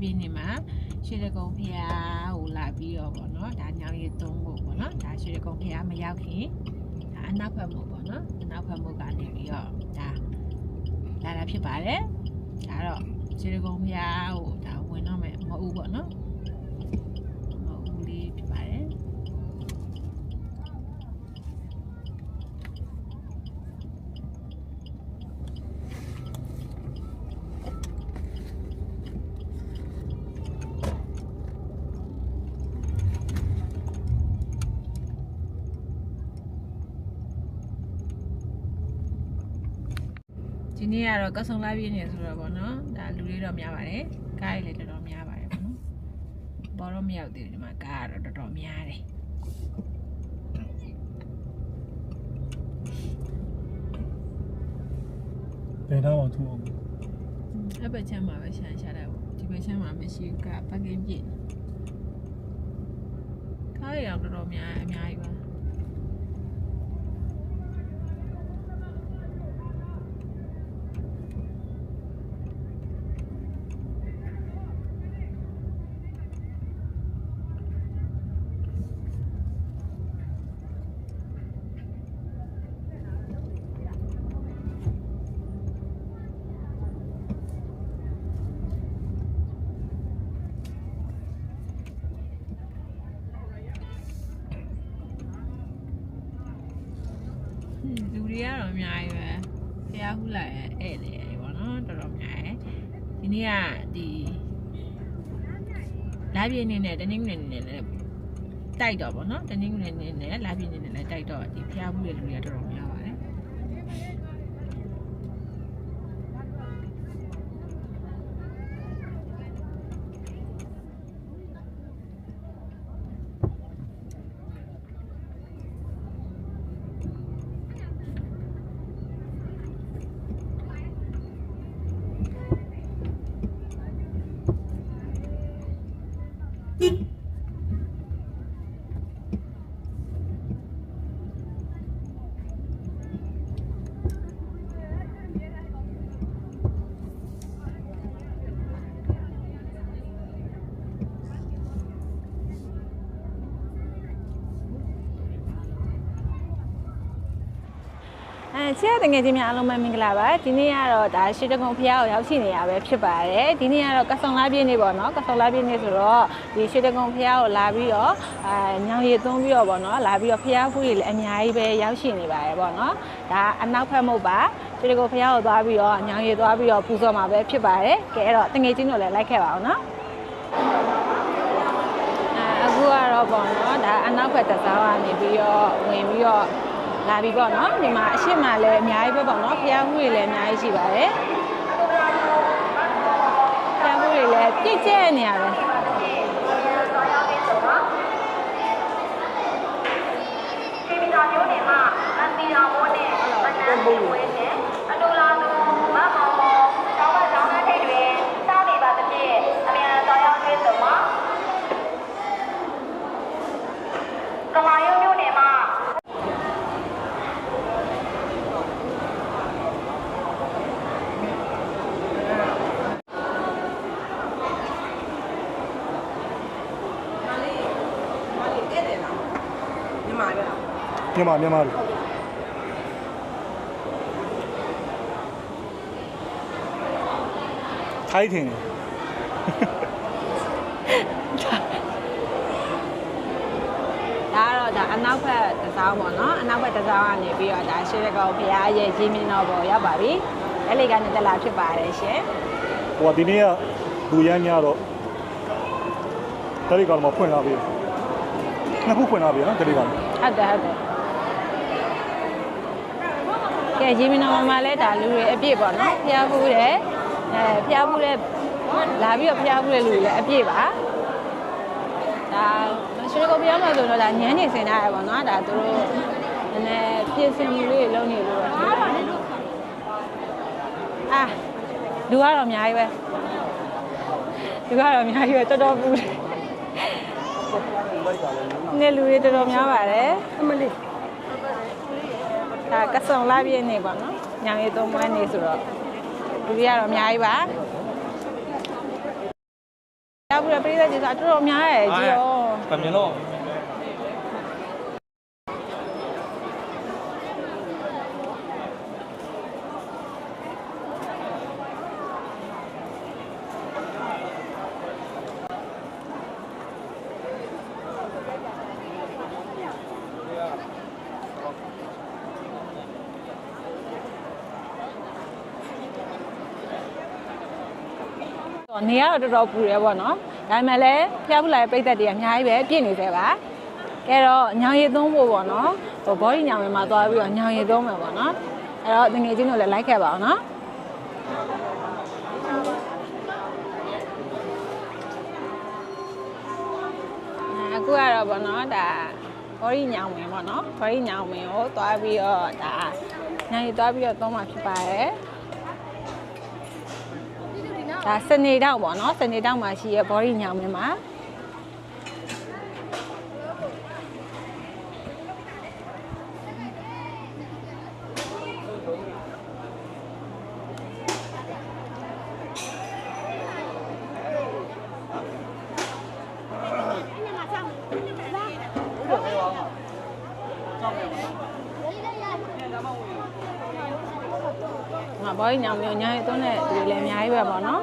ပြည့်နေမှာရွှေတကုံဖျားကိုလာပြီးတော့ပေါ့နော်ဒါညောင်ရည်သုံးဖို့ပေါ့နော်ဒါရွှေတကုံဖျားမရောက်ခင်ဒါအနောက်ဘက်မှုပေါ့နော်အနောက်ဘက်မှုကနေပြီးတော့ဒါလာတာဖြစ်ပါတယ်ဒါတော့ရွှေတကုံဖျားကိုဒါဝင်တော့မယ်မဟုတ်ဘူးပေါ့နော်မဟုတ်ဘူးလေးဖြစ်ပါတယ် ဒီ နေ့ကတော့ကဆုံလာပြည့်နေဆိုတော့ဗောနော်ဒါလူလေးတော့များပါတယ်ကားရည်လည်းတော်တော်များပါတယ်ဗောနော်ဘောတော့မရောက်သေးဘူးဒီမှာကားကတော့တော်တော်များတယ်ဘယ်တော့မှသူ့အောင်အဲ့ဘက်ချမ်းမှာပဲရှာရှာတာဗောဒီဘက်ချမ်းမှာမရှိဘူးကပကင်းပြည့်ကားရည်တော့တော်တော်များအများကြီးပါ လူတွေကတော့အများကြီးပဲဖះဟုလာရဲ့ဧည့်လေပေါ့နော်တော်တော်များရဲ့ဒီ နေ့ကဒီလာပြင်းနေနဲ့တနင်္ဂနွေနေ့နဲ့လည်းတိုက်တော့ဗောနော်တနင်္ဂနွေနေ့နဲ့လာပြင်းနေနဲ့လည်းတိုက်တော့ဒီဖះဟုရဲ့လူတွေကတော်တော်များပါတယ် အဲ ချစ်ရတဲ့ငယ်ချင်းများအားလုံးပဲမင်္ဂလာပါဒီနေ့ကတော့ဒါရှစ်တကုံဖះကိုရောက်ရှိနေရပဲဖြစ်ပါတယ်ဒီနေ့ကတော့ကဆုံလာပြည့်နေ့ပေါ့နော်ကဆုံလာပြည့်နေ့ဆိုတော့ဒီရှစ်တကုံဖះကိုလာပြီးတော့အဲညောင်ရည်သွန်းပြီးတော့ပေါ့နော်လာပြီးတော့ဖះဖူးတွေလည်းအများကြီးပဲရောက်ရှိနေပါတယ်ပေါ့နော်ဒါအနောက်ဖက်မဟုတ်ပါရှစ်တကုံဖះကိုသွားပြီးတော့ညောင်ရည်သွားပြီးတော့ပူဇော်မှာပဲဖြစ်ပါတယ်ကဲအဲ့တော့တငယ်ချင်းတို့လည်းလိုက်ခဲ့ပါအောင်နော်အဲအခုကတော့ပေါ့နော်ဒါအနောက်ဖက်တစ်စားကနေပြီးတော့ဝင်ပြီးတော့ လာပြီပေါ့နော်ဒီမှာအရှိမလည်းအများကြီးပဲပေါ့နော်ဖျားမှုတွေလည်းအများကြီးရှိပါတယ်ဖျားမှုတွေလည်းပြည့်ကျဲနေရတယ်ခေမီတာမျိုးနေမှာအန်တီရာမိုးနဲ့အနန်းလေးဝဲနဲ့အတူလာသူမမောင်မောကျောင်းမကျောင်းသားထိတ်တွင်စောင့်နေပါသဖြင့်အမြန်တော်ရောက်တွေ့သူမှာကမာယုံမျိုးနေမှာ မြန်မာမြန်မာတွေထိုင်းထင်တယ်ဒါကတော့ဒါအနောက်ဘက်တစ်စောင်းပေါ့နော်အနောက်ဘက်တစ်စောင်းကနေပြီးတော့ဒါရှေ့ကောင်ဖျားရဲ့ရင်းမြစ်တော်ပေါ်ရောက်ပါပြီအဲ့လေကနေတက်လာဖြစ်ပါတယ်ရှင်ဟိုကဒီနေ့ကလူရမ်းများတော့တရီကောင်မှဖွင့်လာပြီနှစ်ခုဖွင့်လာပြီနော်တရီကောင်ဟုတ်တယ်ဟုတ်တယ် ကဲရင်းမြစ်တော်မှာလည်းဒါလူတွေအပြည့်ပေါ့နော်ဖျားဖူးတယ်အဲဖျားဖူးတဲ့လာပြီးတော့ဖျားဖူးတဲ့လူတွေလည်းအပြည့်ပါဒါရွှေကုန်းပြောင်းမှာဆိုတော့ဒါညမ်းနေစင်ထားရပါတော့ဒါသူတို့နည်းနည်းပြင်ဆင်မှုလေးတွေလုပ်နေလို့တော့ထင်တယ်အာလူကတော့အများကြီးပဲလူကတော့အများကြီးပဲတော်တော်ပူတယ်နေလူတွေတော်တော်များပါတယ်အမလေး ဒါကဆုံလာပြည့်နေပေါ့နော်ညောင်ရည်သုံးမွေးနေဆိုတော့လူတွေကတော့အများကြီးပါရောက်ပြီးတော့ပြည်သက်ကျေးဇူးအတော်တော်များရဲ့ကြီးရောဗမြင်လို့ နေရတော့တော်တော်ပူတယ်ပေါ့နော်ဒါပေမဲ့လည်းဖျားဖူလာရဲ့ပြည်သက်တွေအများကြီးပဲပြည့်နေသေးပါကဲတော့ညောင်ရည်သုံးဖို့ပေါ့နော်ဟိုဘောဒီညောင်ရည်မှာသွားပြီးတော့ညောင်ရည်သုံးမယ်ပေါ့နော်အဲ့တော့တငယ်ချင်းတို့လည်းလိုက်ခဲ့ပါအောင်နော်အခုကတော့ပေါ့နော်ဒါဘောရီညောင်ဝင်ပေါ့နော်ဘောရီညောင်ဝင်ကိုသွားပြီးတော့ဒါညောင်ရည်သွားပြီးတော့သုံးမှာဖြစ်ပါတယ် ဒါစနေတောက်ပေါ့နော်စနေတောက်မှာရှိရဘောရီညောင်ဝင်မှာငါဘောကြီးညောင်မျိုးညာရီသွန်းတဲ့သူတွေလည်းအများကြီးပဲပေါ့နော်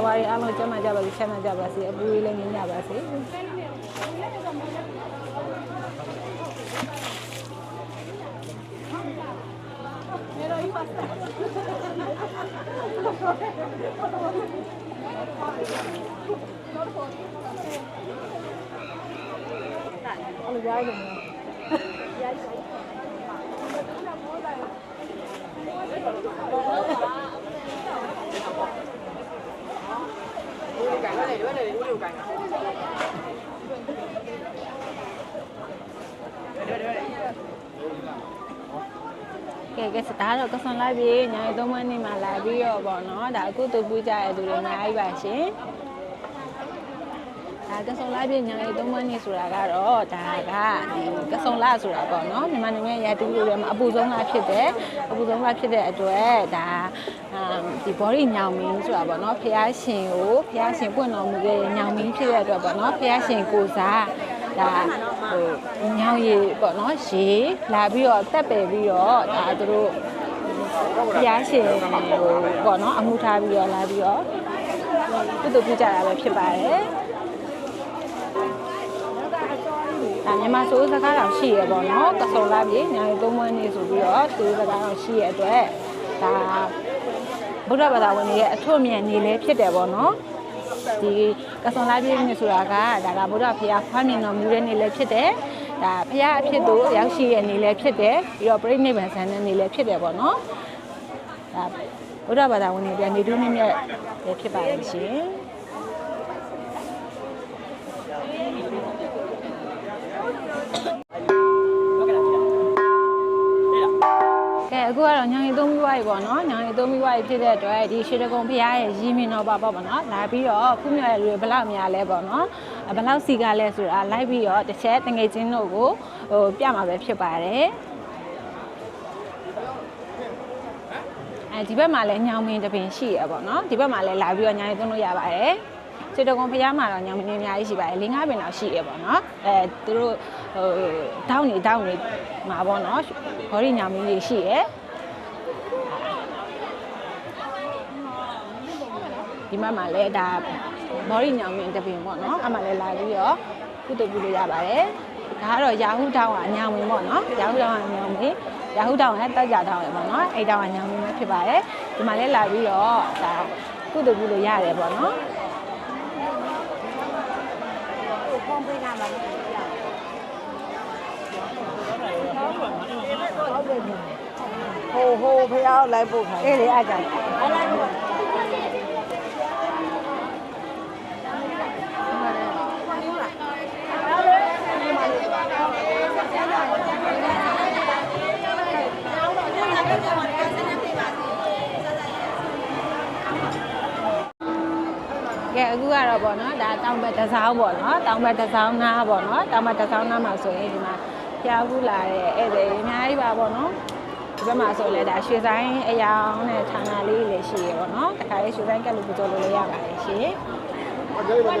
ဆရာဘာကြီးအားလုံးကျမ်းမာကြပါစေချမ်းသာကြပါစေအပူလေးလည်းငြိမ်းကြပါစေကဲကဲ စတားတော့ကဆွန်လိုက်ပြီညာရီသုံးမနေ့မှလာပြီးတော့ပေါ့နော်ဒါအခုတူပူကြရတဲ့သူတွေအများကြီးပါရှင်ဒါ ကဆုံလာပြညာရီသုံးမနေ့ဆိုတာကတော့ဒါကဒီကဆုံလာဆိုတာပေါ့နော်မြန်မာနိုင်ငံရာတူလူတွေမှာအပူဆုံးလာဖြစ်တယ်အပူဆုံးလာဖြစ်တဲ့အတွက်ဒါဒီ body ညောင်မင်းဆိုတာပေါ့နော်ဖះရှင်ကိုဖះရှင်ပွင့်တော်မူခဲ့တဲ့ညောင်မင်းဖြစ်တဲ့အတွက်ပေါ့နော်ဖះရှင်ကိုစားဒါဟိုညောင်ရည်ပေါ့နော်ရေလာပြီးတော့တက်ပယ်ပြီးတော့ဒါသူတို့ဖះရှင်ဟိုပေါ့နော်အမှုထားပြီးတော့လာပြီးတော့ပြုတ်ပြုကြတာပဲဖြစ်ပါတယ် ဒါမြန်မာစိုးစကားတော်ရှိရပေါ့နော်ကစုံလာပြေညာရီသုံးမွေးနေဆိုပြီးတော့စိုးစကားတော်ရှိရအတွက်ဒါဗုဒ္ဓဘာသာဝင်တွေရဲ့အထွတ်အမြတ်နေလဲဖြစ်တယ်ပေါ့နော်ဒီကစုံလာပြေနေဆိုတာကဒါကဗုဒ္ဓဘုရားဖွားမြင်တော်မူတဲ့နေလဲဖြစ်တယ်ဒါဘုရားအဖြစ်တို့ရောက်ရှိရဲ့နေလဲဖြစ်တယ်ပြီးတော့ပြိဋိဘံဆန်တဲ့နေလဲဖြစ်တယ်ပေါ့နော်ဒါဗုဒ္ဓဘာသာဝင်တွေပြန်နေတူးနေမြတ်လည်းဖြစ်ပါရဲ့ရှင် ကဲအခုကတော့ညောင်ရီသုံးပြီးွားပြီပေါ့နော်ညောင်ရီသုံးပြီးွားပြီဖြစ်တဲ့အတွက်ဒီရွှေတကုံဖရားရဲ့ရည်မင်းတော့ပါပေါ့နော်လာပြီးတော့ခုမြော်ရဲ့လူတွေဘယ်လောက်များလဲပေါ့နော်ဘယ်လောက်စီကလဲဆိုတာလိုက်ပြီးတော့တစ်ချက်တငယ်ချင်းတို့ကိုဟိုပြမှာပဲဖြစ်ပါတယ်အဲဒီဘက်မှာလည်းညောင်မင်းတပင်ရှိရပေါ့နော်ဒီဘက်မှာလည်းလာပြီးတော့ညောင်ရီသုံးလို့ရပါတယ် စေတကုံဖျားမှာတော့ညောင်မင်းအများကြီးရှိပါတယ်၄၅ပင်လောက်ရှိရပေါ့နော်အဲသူတို့ဟိုတောင်းနေတောင်းနေမှာပေါ့နော်ဘော်ရီညောင်မင်းကြီးရှိရဒီမှာမှလည်းဒါမော်ရီညောင်မြင့်တပင်ပေါ့နော်အမှလည်းလာပြီးတော့ကုသပြုလို့ရပါတယ်ဒါကတော့ရာဟုတောင်းကညောင်မြင့်ပေါ့နော်ရာဟုတောင်းကညောင်မြင့်ရာဟုတောင်းကတက်ကြတောင်းရပေါ့နော်အဲ့တောင်းကညောင်မြင့်ပဲဖြစ်ပါတယ်ဒီမှာလည်းလာပြီးတော့ဒါကုသပြုလို့ရတယ်ပေါ့နော် ဟိုဟိုဖះလိုက်ပို့ခိုင်းအေးလေအားကြောင့်ဟ အခုကတော့ပေါ့နော်ဒါတောင်ဘက်တစ်စောင်းပေါ့နော်တောင်ဘက်တစ်စောင်းနားပေါ့နော်တောင်ဘက်တစ်စောင်းနားမှာဆိုရင်ဒီမှာဖျားဘူးလာတဲ့ဧည့်သည်အများကြီးပါပေါ့နော်ဒီဘက်မှာဆိုလဲဒါရွှေဆိုင်အယောင်နဲ့ဌာနလေးလည်းရှိရပေါ့နော်တခါလေးရွှေဆိုင်ကက်လို့ပူဇော်လို့လည်းရပါတယ်ရှင်ဒီဘက်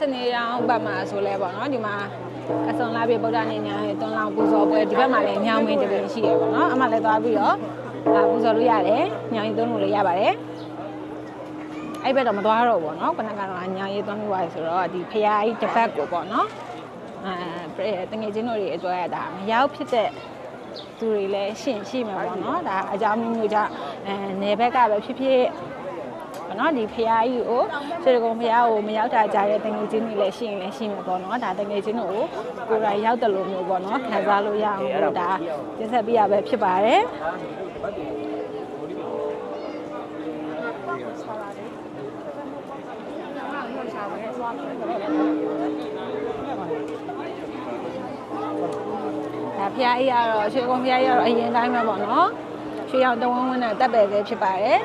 စနေရောင်ဘက်မှာဆိုလဲပေါ့နော်ဒီမှာကဆုံလာပြီဗုဒ္ဓနေညာရဲ့တွန်းလောင်းပူဇော်ပွဲဒီဘက်မှာလည်းညောင်မင်းတပင်ရှိရပေါ့နော်အမှလည်းသွားပြီးတော့အာပူဇော်လို့ရတယ်ညောင်ရင်သွန်းလို့လည်းရပါတယ်အဲ့ဘက်တော့မသွားတော့ဘူးပေါ့နော်ခုနကတော့ညောင်ရင်သွန်းလို့ရတယ်ဆိုတော့ဒီဖရာကြီးတစ်ဖက်ကိုပေါ့နော်အဲတငယ်ချင်းတို့တွေအတွက်ဒါမရောက်ဖြစ်တဲ့သူတွေလည်းရှင့်ရှိမှာပေါ့နော်ဒါအကြောင်းမျိုးမျိုးကြောင့်အဲနယ်ဘက်ကပဲဖြစ်ဖြစ်ပေါ့ နော်ဒီဖရာကြီးကိုစေတကုံဖရာကိုမရောက်တာကြားတဲ့တငယ်ချင်းတွေလည်းရှိရင်လည်းရှိမှာပေါ့နော်ဒါတငယ်ချင်းတို့ကိုကိုယ်တိုင်ရောက်တယ်လို့မျိုးပေါ့နော်ခံစားလို့ရအောင်လို့ဒါတင်ဆက်ပြရပဲဖြစ်ပါတယ်ဒါဖျားကြီးကတော့ရွှေကုန်းဖျားကြီးကတော့အရင်တိုင်းပဲပေါ့နော်ရွှေရောင်တဝန်းဝန်းနဲ့တက်ပယ်သေးဖြစ်ပါတယ်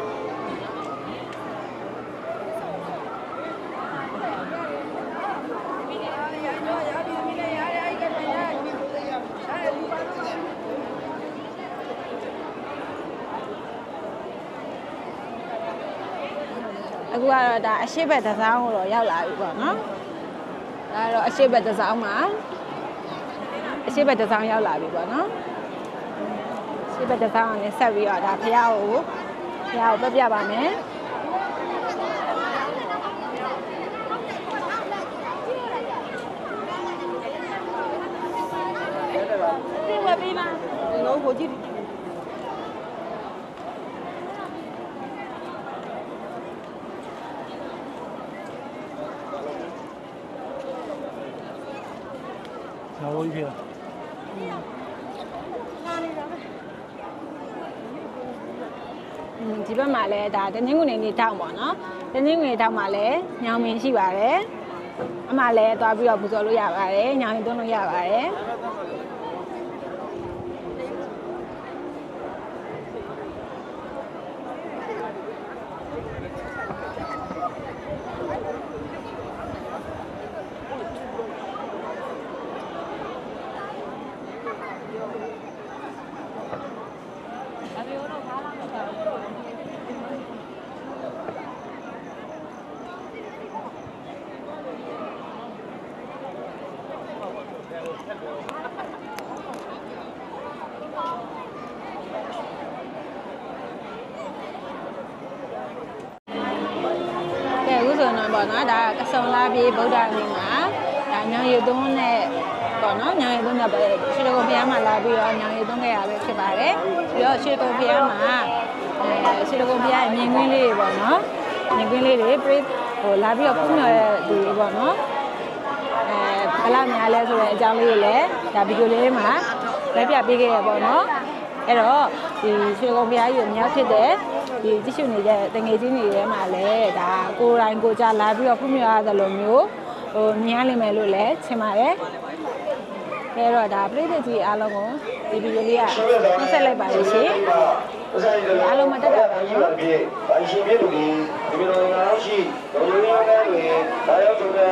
အခုကတော့ဒါအရှိဘက်တစ်စောင်းကိုတော့ရောက်လာပြီပေါ့နော်ဒါကတော့အရှိဘက်တစ်စောင်းမှာအရှိဘက်တစ်စောင်းရောက်လာပြီပေါ့နော်အရှိဘက်တစ်စောင်းကနေဆက်ပြီးတော့ဒါဖះကိုဖះကိုပြပြပါမယ်ဒီဝပေးပါငို့ကိုကြည့် ကျွန်တော်တို့ကြီးဖေอืมဒီဘက်မှာလည်းဒါတနင်္ဂနွေနေ့တောက်ပေါ့နော်တနင်္ဂနွေတောက်မှာလည်းညောင်မင်းရှိပါတယ်အမှလည်းသွားပြီးတော့ပူဇော်လို့ရပါတယ်ညောင်ရင်သွန်းလို့ရပါတယ် ကဲအခုဆိုရင်တော့ပေါ့နော်ဒါကစုံလာပြေဗုဒ္ဓနေ့မှာဒါညောင်ရည်သွန်းနဲ့ပေါ့နော်ညောင်ရည်သွန်းနဲ့ပဲရွှေတကုံဘုရားမှာလာပြီးတော့ညောင်ရည်သွန်းခဲ့ရပဲဖြစ်ပါတယ်ပြီးတော့ရွှေတကုံဘုရားမှာအဲရွှေတကုံဘုရားရဲ့မြင်ကွင်းလေးတွေပေါ့နော်မြင်ကွင်းလေးတွေပြိဟိုလာပြီးတော့ဖုံးမြော်တဲ့သူတွေပေါ့နော်အဲ ဘယ်လောက်များလဲဆိုတဲ့အကြောင်းလေးတွေလည်းဒါဗီဒီယိုလေးမှာလက်ပြပေးခဲ့ရပေါ့နော်အဲ့တော့ဒီရွှေကုံဘုရားကြီးကိုမြောက်ဖြစ်တဲ့ဒီကြည့်ရှုနေတဲ့တငယ်ချင်းတွေထဲမှာလည်းဒါကိုယ်တိုင်ကိုယ်ကြလာပြီးတော့ဖုံးမြော်ရသလိုမျိုးဟိုမြင်ရလိမ့်မယ်လို့လည်းထင်ပါတယ်အဲ့တော့ဒါပြည်သူကြီးအားလုံးကိုဒီဗီဒီယိုလေးကနှုတ်ဆက်လိုက်ပါလိမ့်ရှင်အားလုံးမတက်တာပါနော်။ဘာရှင်ပြည့်သူဒီဒီလိုငါရှိဘုံရုံးရကတွေဒါရောက်ဆိုတာ